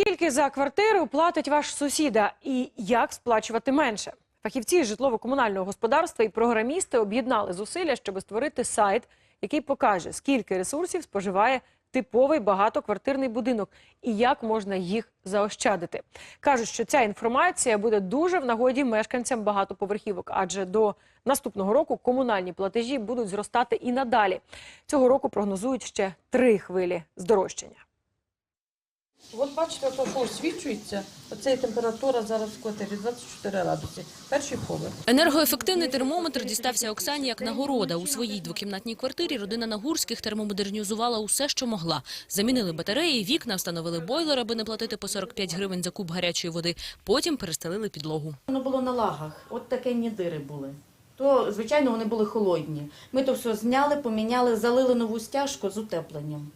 Скільки за квартиру платить ваш сусіда і як сплачувати менше? Фахівці житлово-комунального господарства і програмісти об'єднали зусилля, щоб створити сайт, який покаже, скільки ресурсів споживає типовий багатоквартирний будинок і як можна їх заощадити. Кажуть, що ця інформація буде дуже в нагоді мешканцям багатоповерхівок, адже до наступного року комунальні платежі будуть зростати і надалі. Цього року прогнозують ще три хвилі здорожчання. От бачите, то, що освічується, оце температура зараз в квартирі 24 градуси. Перший поверх. Енергоефективний термометр дістався Оксані як нагорода. У своїй двокімнатній квартирі родина Нагурських термомодернізувала усе, що могла. Замінили батареї, вікна, встановили бойлер, аби не платити по 45 гривень за куб гарячої води. Потім перестелили підлогу. Воно було на лагах, от такі дири були. То, звичайно, вони були холодні. Ми то все зняли, поміняли, залили нову стяжку з утепленням.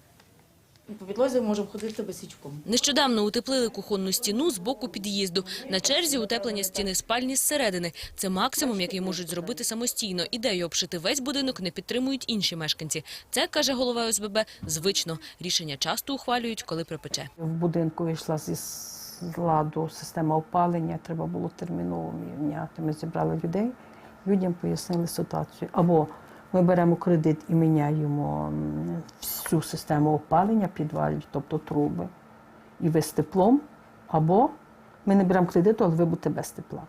По підлозі можемо ходити босічком. Нещодавно утеплили кухонну стіну з боку під'їзду. На черзі утеплення стіни спальні зсередини. Це максимум, який можуть зробити самостійно. Ідею обшити весь будинок не підтримують інші мешканці. Це, каже голова ОСББ, звично. Рішення часто ухвалюють, коли припече. В будинку вийшла зі з ладу система опалення, треба було терміново міняти. Ми зібрали людей, людям пояснили ситуацію. Або ми беремо кредит і міняємо м, всю систему опалення підвалів, тобто труби, і ви з теплом, або ми не беремо кредиту, але ви будете без тепла.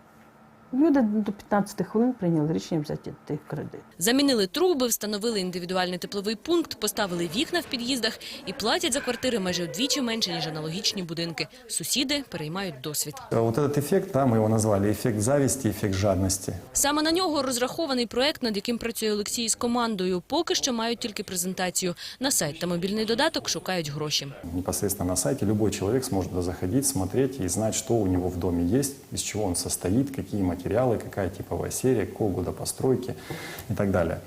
Люди до 15 хвилин прийняли рішення взяти тих кредит. Замінили труби, встановили індивідуальний тепловий пункт, поставили вікна в під'їздах і платять за квартири майже вдвічі менше, ніж аналогічні будинки. Сусіди переймають досвід. Вот этот эффект, да, мы его назвали эффект зависти, эффект жадности. Саме на нього розрахований проект, над яким працює Олексій з командою. Поки що мають тільки презентацію. На сайт та мобільний додаток шукають гроші. Непосредственно на сайте любой человек сможет туда заходить, смотреть и знать, что у него в доме есть, из чего он состоит, какие материалы, какая типовая серия, какого года постройки и так далее.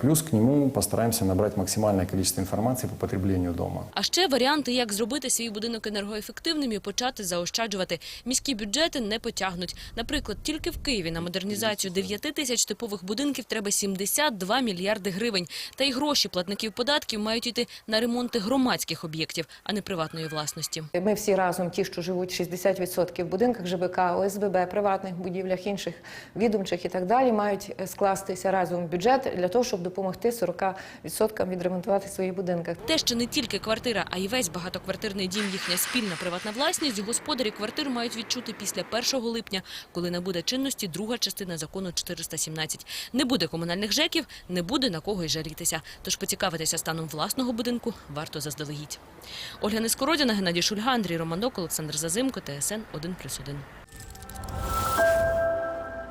Плюс к нему постараемся набрать максимальное количество информации по потреблению дома. А ще варіанти, як зробити свій будинок енергоефективним і почати заощаджувати. Міські бюджети не потягнуть. Наприклад, тільки в Києві на модернізацію 9 тисяч типових будинків треба 72 мільярди гривень. Та й гроші платників податків мають йти на ремонти громадських об'єктів, а не приватної власності. Ми всі разом, ті, що живуть 60% в будинках ЖБК, ОСББ, приватних будівлях, інших відомчих і так далі, мають скластися разом в бюджет для того, щоб допомогти 40% відремонтувати свої будинки. Те, що не тільки квартира, а й весь багатоквартирний дім їхня спільна приватна власність, господарі квартир мають відчути після 1 липня, коли набуде чинності друга частина закону 417. Не буде комунальних жеків, не буде на кого й жалітися. Тож поцікавитися станом власного будинку варто заздалегідь. Ольга Нескородіна, Геннадій Шульга, Андрій Романок, Олександр Зазимко, ТСН 1+,1.